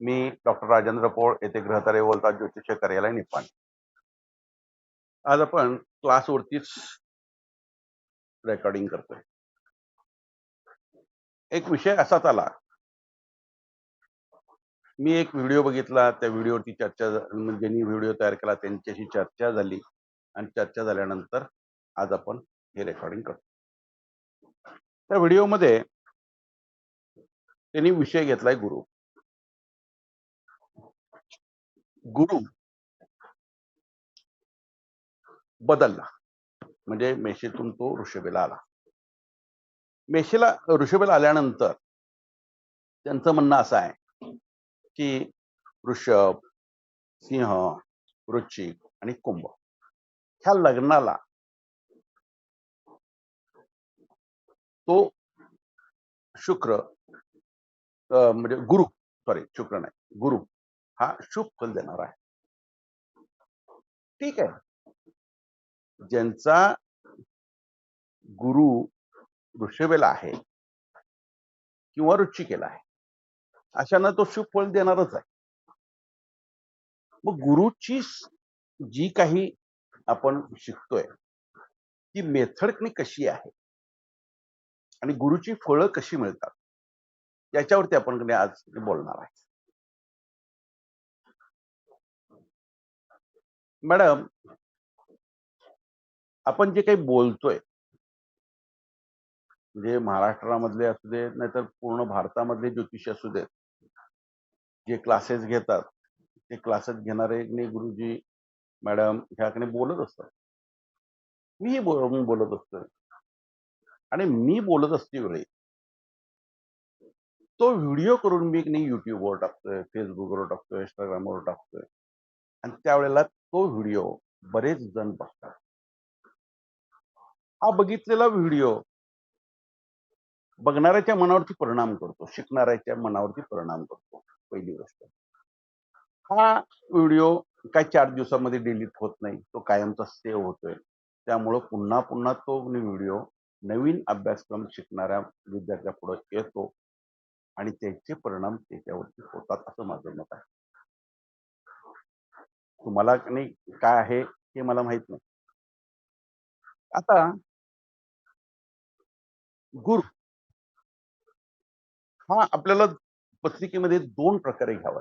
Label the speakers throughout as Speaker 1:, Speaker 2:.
Speaker 1: मी doctor Rajendra पोळ येथे ग्रहतारे बोलतात ज्योतिष कार्यालय निपाण. आज आपण क्लासवरतीच रेकॉर्डिंग करतोय. एक विषय असाच आला. मी एक व्हिडिओ बघितला त्या व्हिडिओवरती चर्चा म्हणजे ज्यांनी व्हिडिओ तयार केला त्यांच्याशी चर्चा झाली. आणि चर्चा झाल्यानंतर आज आपण हे रेकॉर्डिंग करतो. त्या व्हिडिओमध्ये त्यांनी विषय घेतलाय गुरु. गुरु बदलला. म्हणजे मेषेतून तो ऋषभेला आला. मेषेला ऋषभेला आल्यानंतर त्यांचं म्हणणं असं आहे की ऋषभ सिंह वृश्चिक आणि कुंभ ह्या लग्नाला तो शुक्र म्हणजे गुरु सॉरी शुक्र नाही गुरु हा शुभ फल देणार आहे. ठीक आहे. ज्यांचा गुरु ऋषभेला आहे किंवा रुचिकेला आहे अशांना तो शुभ फळ देणारच आहे. मग गुरुची जी काही आपण शिकतोय ती मेथड कशी आहे? आणि गुरुची फळं कशी मिळतात? याच्यावरती आपण आज बोलणार आहे. मॅडम आपण जे काही बोलतोय म्हणजे महाराष्ट्रामधले असू दे नाहीतर पूर्ण भारतामधले ज्योतिष असू देत जे क्लासेस घेतात ते क्लासेस घेणारे ने गुरुजी मॅडम ह्याकडे बोलत असतात. मी बोल बोलत असतो आणि मी बोलत असते वेळी तो व्हिडिओ करून मी नाही युट्यूबवर टाकतोय फेसबुकवर टाकतोय इंस्टाग्रामवर टाकतोय. आणि त्यावेळेला तो व्हिडिओ बरेच जण बघतात. हा बघितलेला व्हिडिओ बघणाऱ्याच्या मनावरती परिणाम करतो शिकणाऱ्याच्या मनावरती परिणाम करतो पहिली गोष्ट. हा व्हिडिओ काय चार दिवसामध्ये डिलीट होत नाही तो कायमचा सेव्ह होतोय. त्यामुळं पुन्हा पुन्हा तो व्हिडिओ नवीन अभ्यासक्रम शिकणाऱ्या विद्यार्थ्या पुढे येतो आणि त्याचे परिणाम त्याच्यावरती होतात असं माझं मत आहे. तुम्हाला नाही काय आहे हे मला माहीत नाही. आता गुरु हा आपल्याला पत्रिकेमध्ये दोन प्रकारे घ्यावा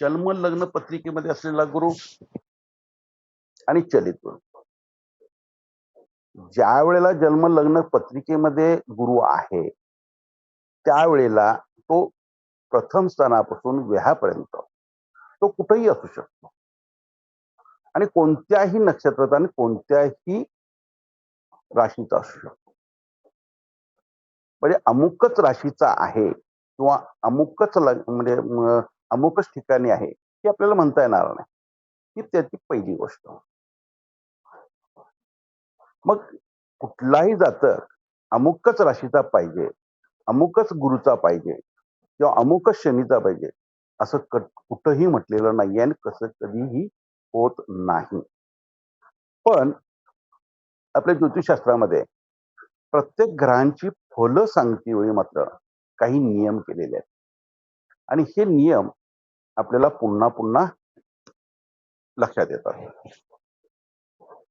Speaker 1: जन्म लग्न पत्रिकेमध्ये असलेला गुरु आणि चलित गुरु. ज्या वेळेला जन्म लग्न पत्रिकेमध्ये गुरु आहे त्यावेळेला तो प्रथम स्थानापासून व्याहापर्यंत तो कुठेही असू शकतो. आणि कोणत्याही नक्षत्राचा आणि कोणत्याही राशीचा असू शकतो. म्हणजे अमुकच राशीचा आहे किंवा अमुकच म्हणजे अमुकच ठिकाणी आहे हे आपल्याला म्हणता येणार नाही. ही त्याची पहिली गोष्ट. मग कुठलाही जातक अमुकच राशीचा पाहिजे अमुकच गुरुचा पाहिजे किंवा अमुकच शनीचा पाहिजे असं कट कुठंही म्हटलेलं नाही आणि कसं कधीही होत नाही. पण आपल्या ज्योतिषशास्त्रामध्ये प्रत्येक ग्रहांची फलं सांगते वेळी मात्र काही नियम केलेले आहेत. आणि हे नियम आपल्याला पुन्हा पुन्हा लक्षात येतात.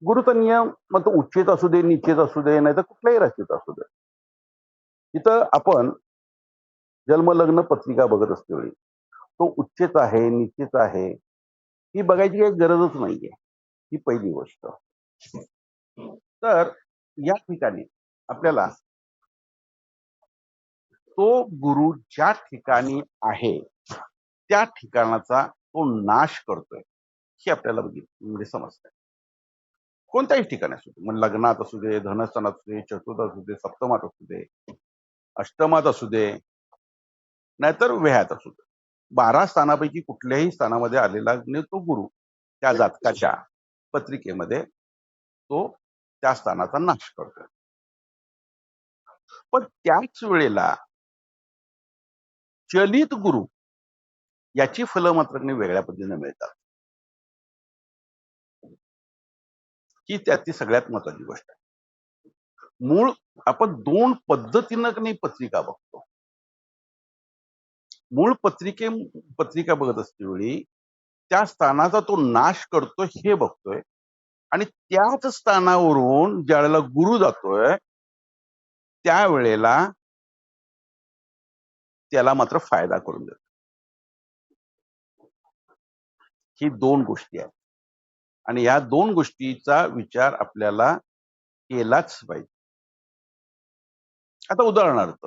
Speaker 1: गुरुचा नियम मग तो उच्चेत असू दे निश्चित असू दे नाही तर कुठल्याही राशीत असू दे. इथं आपण जन्म लग्न पत्रिका बघत असते वेळी. तो उच्चच आहे निश्चित आहे ही बघायची काही गरजच नाहीये ही पहिली गोष्ट. तर या ठिकाणी आपल्याला तो गुरु ज्या ठिकाणी आहे त्या ठिकाणाचा तो नाश करतोय हे आपल्याला बघितली म्हणजे समजतंय. कोणत्याही ठिकाणी असू दे मग लग्नात असू दे धनस्थानात असू दे चतुर्थ असू दे सप्तमात असू दे अष्टमात असू दे नाहीतर वेहात असू दे. बारा स्थानापैकी कुठल्याही स्थानामध्ये आलेला तो गुरु त्या जातकाच्या पत्रिकेमध्ये तो त्या स्थानाचा नाश करतोय. पण त्याच वेळेला चलित गुरु याची फलं मात्र वेगळ्या पद्धतीने मिळतात. ही त्यातली सगळ्यात महत्वाची गोष्ट आहे. मूळ आपण दोन पद्धतीनं पत्रिका बघतो? मूळ पत्रिके पत्रिका बघत असते वेळी त्या स्थानाचा तो नाश करतोय हे बघतोय. आणि त्याच स्थानावरून ज्या वेळेला गुरु जातोय त्यावेळेला त्याला मात्र फायदा करून देतो. ही दोन गोष्टी आहेत. आणि या दोन गोष्टीचा विचार आपल्याला केलाच पाहिजे. आता उदाहरणार्थ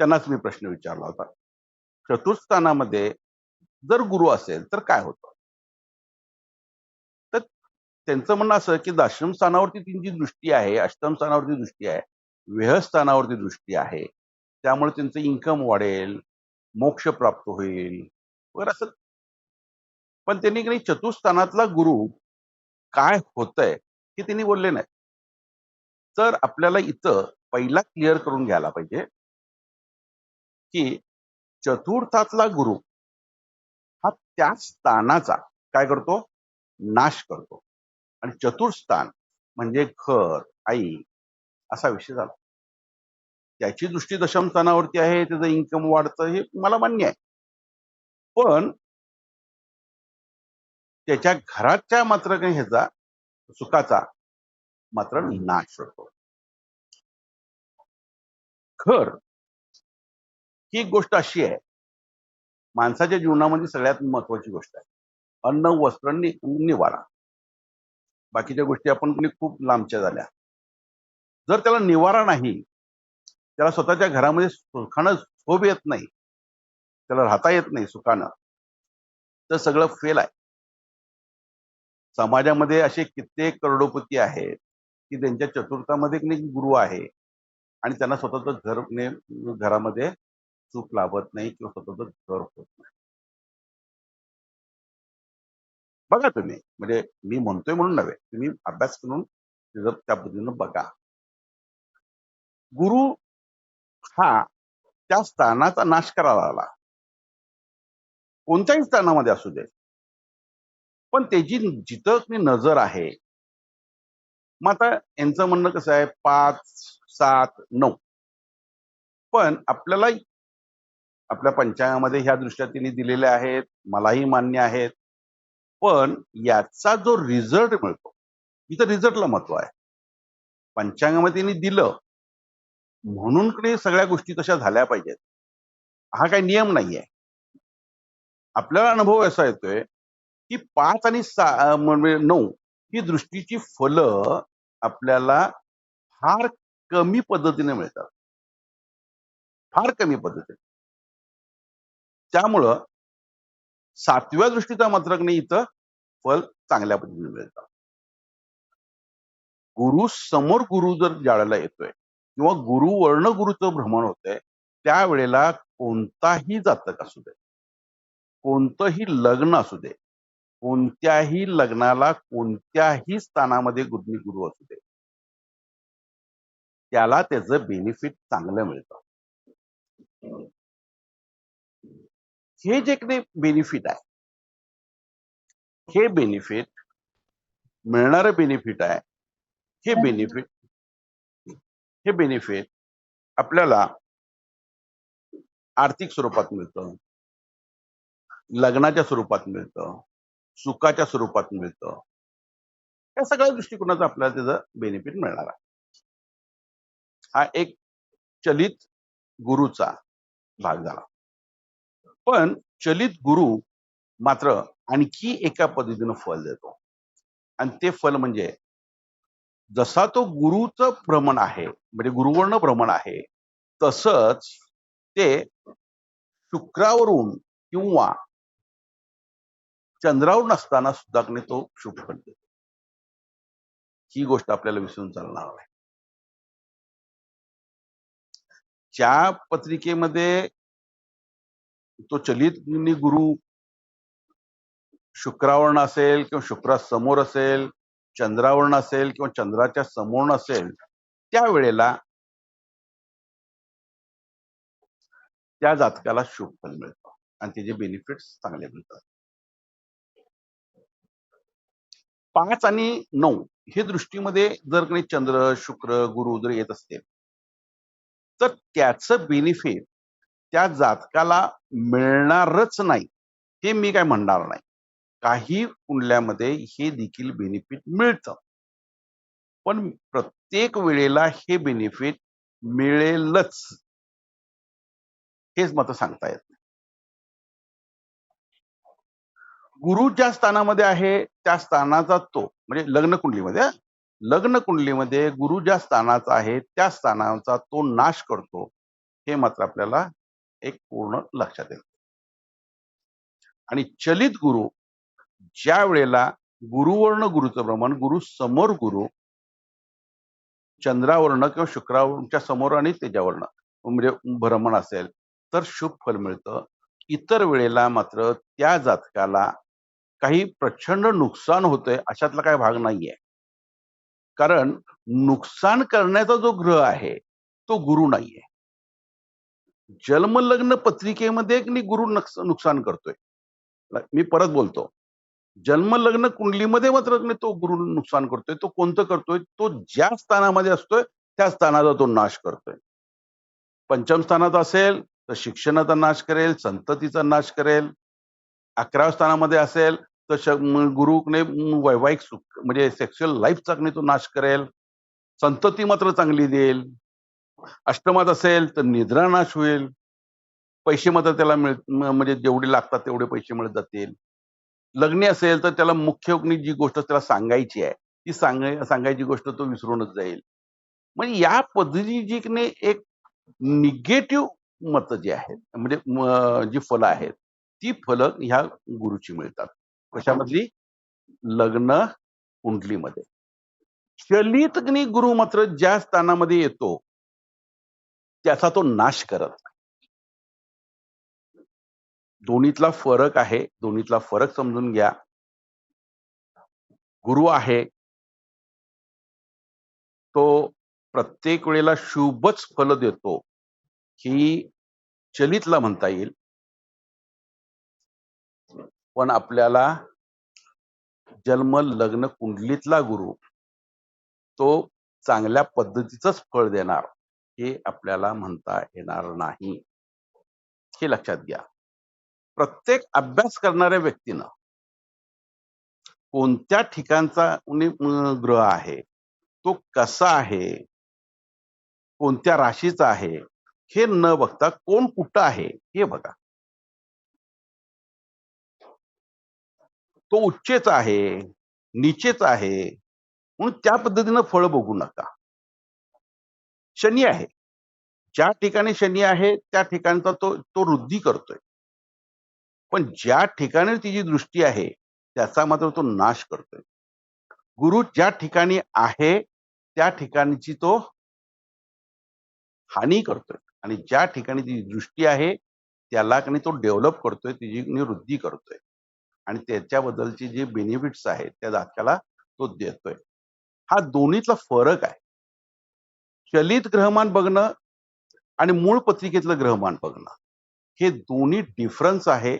Speaker 1: त्यांनाच मी प्रश्न विचारला होता. चतुर्थस्थानामध्ये जर गुरु असेल तर काय होतं? तर त्यांचं म्हणणं असं की दशम स्थानावरती त्यांची दृष्टी आहे अष्टम स्थानावरती दृष्टी आहे वेहस्थानावरती दृष्टी आहे त्यामुळे त्यांचं इन्कम वाढेल मोक्ष प्राप्त होईल वगैरे असं. पण त्यांनी की नाही चतुस्थानातला गुरु काय होतंय हे त्यांनी बोलले नाही तर आपल्याला इथं पहिला क्लिअर करून घ्यायला पाहिजे की चतुर्थातला गुरु हा त्या स्थानाचा काय करतो? नाश करतो. आणि चतुर्थान म्हणजे घर आई असा विषय झाला. त्याची दृष्टी दशम स्थानावरती आहे त्याचं इन्कम वाढतं हे मला मान्य आहे. पण त्याच्या घराच्या मात्र काही ह्याचा सुखाचा मात्र नाश होतो. घर ही एक गोष्ट अशी आहे. माणसाच्या जीवनामध्ये सगळ्यात महत्वाची गोष्ट आहे. अन्न वस्त्र नि- निवारा. बाकीच्या गोष्टी आपण खूप लांबच्या झाल्या. जर त्याला निवारा नाही त्याला स्वतःच्या घरामध्ये सुखानं झोप येत नाही त्याला राहता येत नाही सुखानं तर सगळं फेल आहे. समाजामध्ये असे कित्येक करोडोपती आहेत की त्यांच्या चतुर्थामध्ये गुरु आहे आणि त्यांना स्वतःच घर ने- घरामध्ये चूक लाभत नाही किंवा स्वतःच घर होत नाही. बघा तुम्ही म्हणजे मी म्हणतोय म्हणून नव्हे तुम्ही अभ्यास करून त्या पद्धतीनं बघा. गुरु हा त्या स्थानाचा नाश करायला आला कोणत्याही स्थानामध्ये असू दे. पण त्याची जिथं नजर आहे मग आता यांचं म्हणणं कसं आहे? पाच सात नऊ. पण आपल्याला आपल्या पंचांगामध्ये ह्या दृष्ट्या तिने दिलेल्या आहेत मलाही मान्य आहेत. पण याचा जो रिझल्ट मिळतो इथं रिझल्टला महत्त्व आहे. पंचांगामध्ये त्यांनी दिलं म्हणून कडे सगळ्या गोष्टी तशा झाल्या पाहिजेत. हा काही नियम नाही आहे आपल्याला अनुभव असा येतोय की पाच आणि सा म्हणजे नऊ ही दृष्टीची फलं आपल्याला फार कमी पद्धतीने मिळतात. फार कमी पद्धतीने. त्यामुळं सातव्या दृष्टीचा मात्र नाही इथं फल चांगल्या पद्धतीने मिळतं. गुरु समोर गुरु जर ज्यावेळेला येतोय किंवा गुरु वर्ण गुरुचं भ्रमण होतंय त्यावेळेला कोणताही जातक असू दे कोणतंही लग्न असू दे कोणत्याही लग्नाला कोणत्याही स्थानामध्ये गुरुनी गुरु असू दे त्याला त्याचं बेनिफिट चांगलं मिळतं. हे जे काही बेनिफिट आहे हे बेनिफिट मिळणारं बेनिफिट आहे हे बेनिफिट हे बेनिफिट आपल्याला आर्थिक स्वरूपात मिळतं. लग्नाच्या स्वरूपात मिळतं. सुखाच्या स्वरूपात मिळतं. या सगळ्या दृष्टिकोनाचं आपल्याला त्याचं बेनिफिट मिळणार आहे. हा एक चलित गुरुचा भाग झाला. पण चलित गुरु मात्र आणखी एका पद्धतीनं फल देतो. आणि ते फल म्हणजे जसा तो गुरुचं भ्रमण आहे म्हणजे गुरुवर्ण भ्रमण आहे तसंच ते शुक्रावरून किंवा चंद्रावरून असताना सुद्धा तो शुभ फल देतो. ही गोष्ट आपल्याला विसरून चालणार नाही. ज्या पत्रिकेमध्ये तो चलित गुरु शुक्रावरण असेल किंवा शुक्रा समोर असेल चंद्रावरण असेल किंवा चंद्राच्या समोर असेल त्यावेळेला त्या जातकाला शुभ फल मिळतं आणि त्याचे बेनिफिट्स चांगले मिळतात. पाच आणि नऊ हे दृष्टीमध्ये जर काही चंद्र शुक्र गुरु जर येत असतील तर त्याचं बेनिफिट त्या जातकाला मिळणारच नाही हे मी काय म्हणणार नाही. काही कुंडल्यामध्ये हे देखील बेनिफिट मिळतं. पण प्रत्येक वेळेला हे बेनिफिट मिळेलच. हेच मत सांगता येत नाही. गुरु ज्या स्थानामध्ये आहे त्या स्थानाचा तो म्हणजे लग्न कुंडलीमध्ये लग्न कुंडलीमध्ये गुरु ज्या स्थानाचा आहे त्या स्थानाचा तो नाश करतो हे मात्र आपल्याला एक पूर्ण लक्षात येईल. आणि चलित गुरु ज्या वेळेला गुरुवर्ण गुरुचं प्रमाण गुरु समोर गुरु चंद्रावर्ण किंवा शुक्रावरच्या समोर आणि त्याच्यावरनं म्हणजे भ्रमण असेल तर शुभ फल मिळतं. इतर वेळेला मात्र त्या जातकाला काही प्रचंड नुकसान होतंय अशातला काही भाग नाहीये. कारण नुकसान करण्याचा जो ग्रह आहे तो गुरु नाहीये. जन्मलग्न पत्रिकेमध्ये की गुरु नक्स- नुकसान करतोय. मी परत बोलतो. जन्मलग्न कुंडलीमध्ये मात्र तो गुरु नुकसान करतोय. तो कोणतं करतोय? तो ज्या स्थानामध्ये असतोय त्या स्थानाचा तो नाश करतोय. पंचम स्थानात असेल तर शिक्षणाचा नाश करेल संततीचा नाश करेल. अकराव्या स्थानामध्ये असेल तर श- गुरुने वैवाहिक सुख म्हणजे सेक्शुअल लाईफचा तो नाश करेल. संतती मात्र चांगली देईल. अष्टमात असेल तर निद्रानाश होईल. पैसे मात्र त्याला मिळ म्हणजे जेवढे लागतात तेवढे पैसे मिळत जातील. लग्नी असेल तर त्याला मुख्य जी गोष्ट त्याला सांगायची आहे ती सांगाय सांगायची गोष्ट तो विसरूनच जाईल. म्हणजे या पद्धतीने जी एक निगेटिव्ह मत जी आहेत म्हणजे जी फलं आहेत ती फलं ह्या गुरुची मिळतात. कशामधली? लग्न कुंडलीमध्ये. चलित गुरु मात्र ज्या स्थानामध्ये येतो त्याचा तो नाश करत दोन्हीतला फरक आहे दोन्हीतला फरक समजून घ्या. गुरु आहे. तो प्रत्येक वेळेला शुभच फल देतो ही चलितला म्हणता येईल. पण आपल्याला जन्म लग्न कुंडलीतला गुरु तो चांगल्या पद्धतीचंच फळ देणार. हे आपल्याला म्हणता येणार नाही. हे लक्षात घ्या. प्रत्येक अभ्यास करणाऱ्या व्यक्तीनं कोणत्या ठिकाणचा ग्रह आहे तो कसा आहे कोणत्या राशीचा आहे हे न बघता कोण कुठं आहे हे बघा. तो उच्चेचा आहे नीचेचा आहे म्हणून त्या पद्धतीनं फळ बघू नका. शनी आहे. ज्या ठिकाणी शनी आहे त्या ठिकाणचा तो तो वृद्धी करतोय. पण ज्या ठिकाणी तिची दृष्टी आहे त्याचा मात्र तो नाश करतोय. गुरु ज्या ठिकाणी आहे त्या ठिकाणची तो हानी करतोय. आणि ज्या ठिकाणी तिची दृष्टी आहे त्याला आणि तो डेव्हलप करतोय तिची वृद्धी करतोय. आणि त्याच्याबद्दलचे जे बेनिफिट्स आहेत त्या जातकाला तो देतोय. हा दोन्हीतला फरक आहे. चलित ग्रहमान बघणं आणि मूळ पत्रिकेतलं ग्रहमान बघणं. हे दोन्ही डिफरन्स आहे.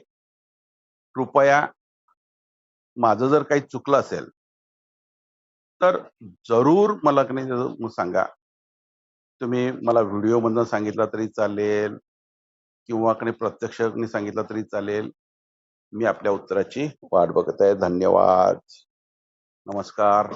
Speaker 1: कृपया माझं जर काही चुकलं असेल तर जरूर मला नाही सांगा. तुम्ही मला व्हिडिओ मधून सांगितलं तरी चालेल किंवा कडे प्रत्यक्ष सांगितलं तरी चालेल. मी आपल्या उत्तराची वाट बघत आहे. धन्यवाद. नमस्कार.